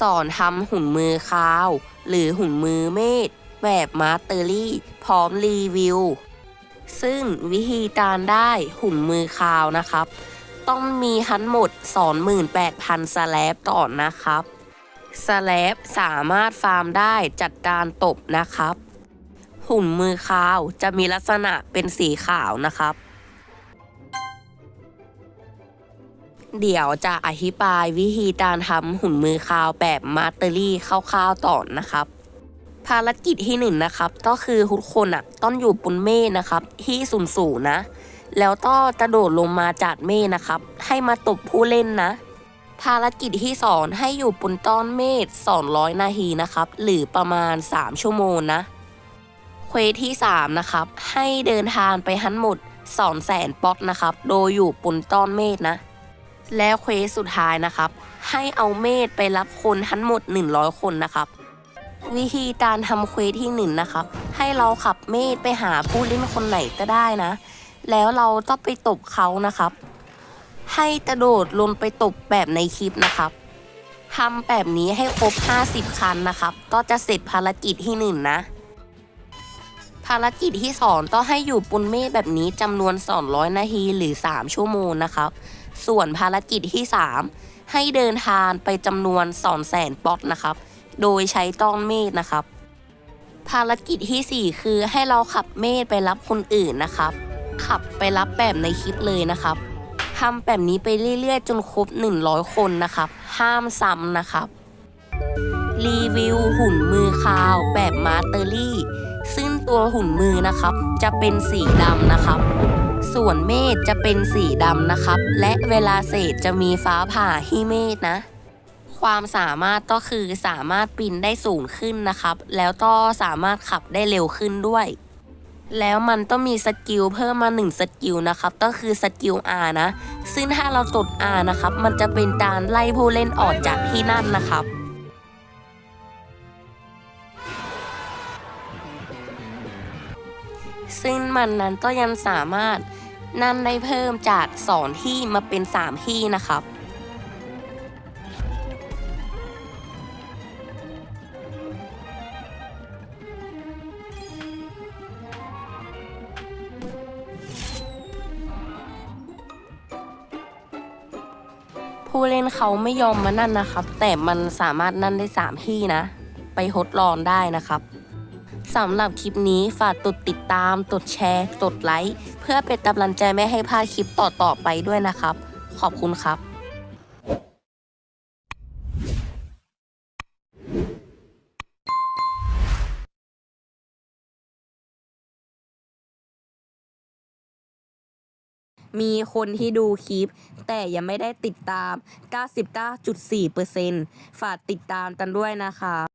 สอนทำหุ่นมือคาว หรือหุ่นมือเมดแบบมาสเตอรี่ พร้อมรีวิว ซึ่งวิธีการได้หุ่นมือคาวนะครับ ต้องมีทั้งหมด 28,000 สแลบก่อนนะครับสแลบสามารถฟาร์มได้จัดการตบนะครับ หุ่นมือคาวจะมีลักษณะเป็นสีขาวนะครับ เดี๋ยวจะอธิบายวิธีการทำหุ่นมือคาวแบบมาสเตอรี่คร่าวๆต่อนนะครับ ภารกิจที่หนึ่งนะครับ ก็คือทุกคนอะต้องอยู่บนเมฆนะครับ ที่สูงสูงนะ แล้วก็กระโดดลงมาจากเมฆนะครับ ให้มาตบผู้เล่นนะ ภารกิจที่สองให้อยู่บนต้นเมฆ200 นาทีนะครับ หรือประมาณ 3 ชั่วโมงนะเควสที่ 3 นะครับ ให้เดินทางไปทั้งหมด2แสนป๊อกนะครับ โดยอยู่บนต้นเมฆนะ แล้วเควสสุดท้ายนะครับ ให้เอาเมฆไปรับคนทั้งหมด 100 คนนะครับ วิธีการทำเควสที่หนึ่งนะครับ ให้เราขับเมฆไปหาผู้เล่นคนไหนก็ได้นะ แล้วเราต้องไปตบเขานะครับ ให้กระโดดลงไปตบแบบในคลิปนะครับทำแบบนี้ให้ครบ 50 คันนะครับ ก็จะเสร็จภารกิจที่หนึ่งนะ ภารกิจที่สองต้องให้อยู่บนเมฆแบบนี้จำนวน 200 นาทีหรือ 3 ชั่วโมงนะครับ ส่วนภารกิจที่ 3 ให้เดินทางไปจำนวน2 0 0 0 0 0ป๊อกนะครับ โดยใช้ต้อนเมฆนะครับ ภารกิจทีสี่ 4 คือให้เราขับเมฆไปรับคนอื่นนะครับ ขับไปรับแบบในคลิปเลยนะครับทำแบบนี้ไปเรื่อยๆ จนครบ 100 คนนะครับ ห้ามซ้ำนะครับ รีวิวหุ่นมือคาวแบบมาสเตอรี่ ซึ่งตัวหุ่นมือนะครับ จะเป็นสีดำนะครับ ส่วนเมฆจะเป็นสีดำนะครับ และเวลาเศษจะมีฟ้าผ่าที่เมฆนะ ความสามารถก็คือสามารถปีนได้สูงขึ้นนะครับ แล้วก็สามารถขับได้เร็วขึ้นด้วย แล้วมันต้องมีสกิลเพิ่มมา1สกิลนะครับ ก็คือสกิล R นะ ซึ่งถ้าเราตด R นะครับ มันจะเป็นการไล่ผู้เล่นออกจากที่นั่นนะครับซึ่งมันนั้นก็ยังสามารถ นั่นได้เพิ่มจาก 2 ที่มาเป็น 3 ที่นะครับผู้เล่นเขาไม่ยอมมานั่นนะครับ แต่มันสามารถนั่นได้ 3 ที่นะ ไปทดลองได้นะครับ สำหรับคลิปนี้ฝากกดติดตาม กดแชร์ กดไลค์ เพื่อเป็นกำลังใจไม่ให้พลาดคลิปต่อๆไปด้วยนะครับ ขอบคุณครับมีคนที่ดูคลิป แต่ยังไม่ได้ติดตาม 99.4%ฝากติดตามกันด้วยนะคะ